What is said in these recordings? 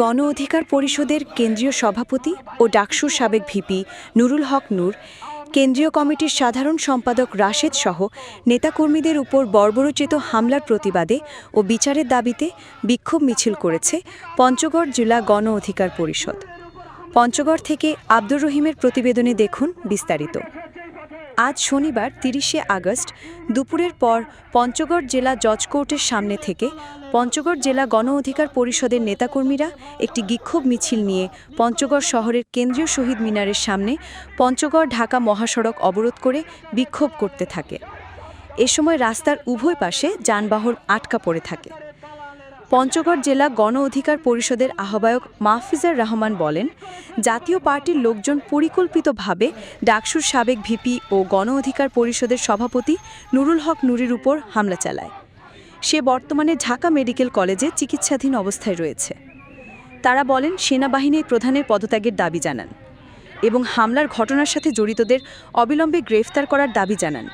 গণ অধিকার পরিষদের কেন্দ্রীয় সভাপতি ও ডাকসুর সাবেক ভিপি নুরুল হক নূর, কেন্দ্রীয় কমিটির সাধারণ সম্পাদক রাশেদ সহ নেতাকর্মীদের উপর বর্বরোচিত হামলার প্রতিবাদে ও বিচারের দাবিতে বিক্ষোভ মিছিল করেছে পঞ্চগড় জেলা গণ অধিকার পরিষদ। পঞ্চগড় থেকে আব্দুর রহিমের প্রতিবেদনে দেখুন বিস্তারিত। আজ শনিবার, তিরিশে আগস্ট, দুপুরের পর পঞ্চগড় জেলা জজ কোর্টের সামনে থেকে পঞ্চগড় জেলা গণ অধিকার পরিষদের নেতাকর্মীরা একটি বিক্ষোভ মিছিল নিয়ে পঞ্চগড় শহরের কেন্দ্রীয় শহীদ মিনারের সামনে পঞ্চগড় ঢাকা মহাসড়ক অবরোধ করে বিক্ষোভ করতে থাকে। এ সময় রাস্তার উভয় পাশে যানবাহন আটকা পড়ে থাকে। পঞ্চগড় জেলা গণ অধিকার পরিষদের আহ্বায়ক মাহফিজার রহমান বলেন, জাতীয় পার্টির লোকজন পরিকল্পিতভাবে ডাকসুর সাবেক ভিপি ও গণ অধিকার পরিষদের সভাপতি নুরুল হক নুরির উপর হামলা চালায়। সে বর্তমানে ঢাকা মেডিকেল কলেজে চিকিৎসাধীন অবস্থায় রয়েছে। তারা বলেন সেনাবাহিনীর প্রধানের পদত্যাগের দাবি জানান এবং হামলার ঘটনার সাথে জড়িতদের অবিলম্বে গ্রেফতার করার দাবি জানান।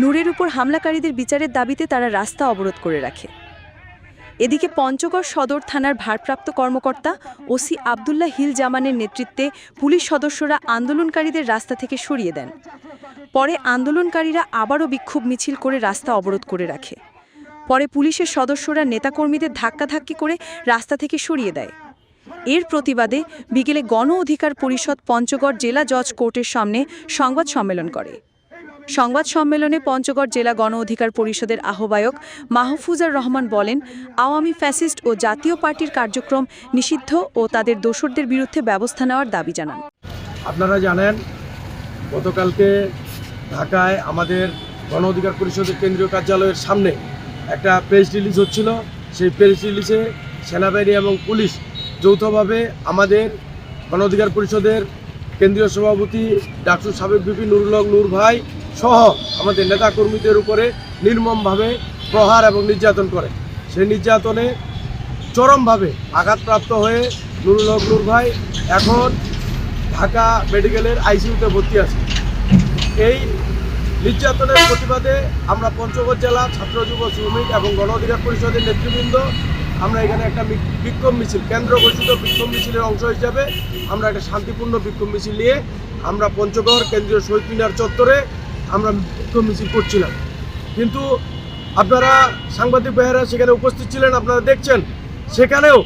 নূরের উপর হামলাকারীদের বিচারের দাবিতে তারা রাস্তা অবরোধ করে রাখে। এদিকে পঞ্চগড় সদর থানার ভারপ্রাপ্ত কর্মকর্তা ওসি আবদুল্লাহ হিল জামানের নেতৃত্বে পুলিশ সদস্যরা আন্দোলনকারীদের রাস্তা থেকে সরিয়ে দেন। পরে আন্দোলনকারীরা আবারও বিক্ষোভ মিছিল করে রাস্তা অবরোধ করে রাখে। পরে পুলিশের সদস্যরা নেতাকর্মীদের ধাক্কাধাক্কি করে রাস্তা থেকে সরিয়ে দেয়। এর প্রতিবাদে বিকেলে গণ অধিকার পরিষদ পঞ্চগড় জেলা জজ কোর্টের সামনে সংবাদ সম্মেলন করে। সংবাদ সম্মেলনে পঞ্চগড় জেলা গণ অধিকার পরিষদের আহ্বায়ক মাহফুজার রহমান বলেন, আওয়ামী ফ্যাসিস্ট ও জাতীয় পার্টির কার্যক্রম নিষিদ্ধ ও তাদের দোসরদের বিরুদ্ধে ব্যবস্থা নেওয়ার দাবি জানান। আপনারা জানেন, গতকালকে ঢাকায় আমাদের গণ অধিকার পরিষদের কেন্দ্রীয় কার্যালয়ের সামনে একটা প্রেস রিলিজ হচ্ছিল। সেই প্রেস রিলিজে সেনাবাহিনী এবং পুলিশ যৌথভাবে আমাদের গণ অধিকার পরিষদের কেন্দ্রীয় সভাপতি ডাক্তার সাবেক বিপি নুরুল নূর ভাই সহ আমাদের নেতাকর্মীদের উপরে নির্মমভাবে প্রহার এবং নির্যাতন করে। সেই নির্যাতনে চরমভাবে আঘাতপ্রাপ্ত হয়ে নুরুল হক নূর ভাই এখন ঢাকা মেডিকেলের আইসিইউতে ভর্তি আছে এই নির্যাতনের প্রতিবাদে আমরা পঞ্চগড় জেলা ছাত্র যুব শ্রমিক এবং গণ অধিকার পরিষদের নেতৃবৃন্দ আমরা এখানে একটা বিক্ষোভ মিছিল, কেন্দ্র ঘোষিত বিক্ষোভ মিছিলের অংশ হিসাবে আমরা একটা শান্তিপূর্ণ বিক্ষোভ মিছিল নিয়ে আমরা পঞ্চগড় কেন্দ্রীয় শহীদ মিনার চত্বরে আমরা বিক্ষোভ মিছিল করছিলাম। কিন্তু আপনারা সাংবাদিক ভাইয়েরা সেখানে উপস্থিত ছিলেন, আপনারা দেখছেন, সেখানেও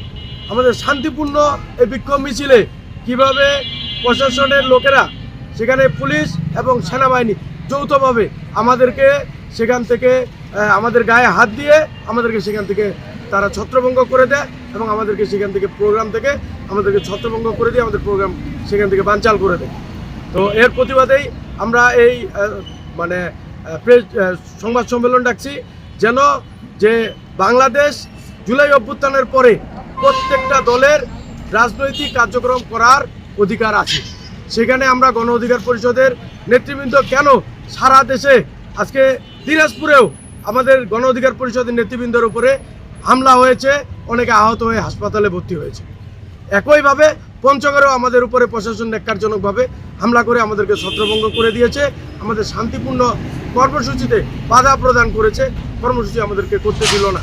আমাদের শান্তিপূর্ণ এই বিক্ষোভ মিছিলে কীভাবে প্রশাসনের লোকেরা সেখানে পুলিশ এবং সেনাবাহিনী যৌথভাবে আমাদেরকে সেখান থেকে আমাদের গায়ে হাত দিয়ে আমাদেরকে সেখান থেকে তারা ছত্রভঙ্গ করে দেয় এবং আমাদেরকে সেখান থেকে প্রোগ্রাম থেকে আমাদেরকে ছত্রভঙ্গ করে দিয়ে আমাদের প্রোগ্রাম সেখান থেকে বানচাল করে দেয়। তো এর প্রতিবাদেই আমরা এই মানে প্রেস সংবাদ সম্মেলন ডাকছি যেন যে বাংলাদেশ জুলাই অভ্যুত্থানের পরে প্রত্যেকটা দলের রাজনৈতিক কার্যক্রম করার অধিকার আছে। সেখানে আমরা গণ অধিকার পরিষদের নেতৃবৃন্দ কেন সারা দেশে আজকে দিনাজপুরেও আমাদের গণ অধিকার পরিষদের নেতৃবৃন্দের উপরে হামলা হয়েছে, অনেকে আহত হয়ে হাসপাতালে ভর্তি হয়েছে। একইভাবে পঞ্চগড়েও আমাদের উপরে প্রশাসন ন্যাক্কারজনকভাবে হামলা করে আমাদেরকে ছত্রভঙ্গ করে দিয়েছে। আমাদের শান্তিপূর্ণ কর্মসূচিতে বাধা প্রদান করেছে। কর্মসূচি আমাদেরকে করতে দিল না।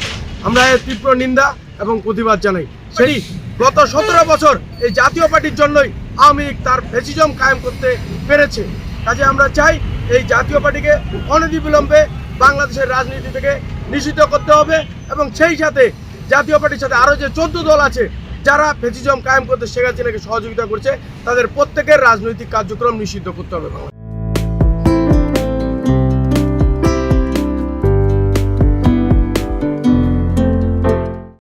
আমরা এর তীব্র নিন্দা এবং প্রতিবাদ জানাই। সেই গত সতেরো বছর এই জাতীয় পার্টির জন্যই আওয়ামী লীগ তার ফেসিজম কায়েম করতে পেরেছে। কাজে আমরা চাই এই জাতীয় পার্টিকে অনতিবিলম্বে বাংলাদেশের রাজনীতি থেকে নিষিদ্ধ করতে হবে এবং সেই সাথে জাতীয় পার্টির সাথে আরও যে চোদ্দ দল আছে যারা ফেসিজম কায়েম করতে শেখ হাসিনাকে সহযোগিতা করছে, তাদের প্রত্যেকের রাজনৈতিক কার্যক্রম নিষিদ্ধ করতে হবে বাংলাদেশে।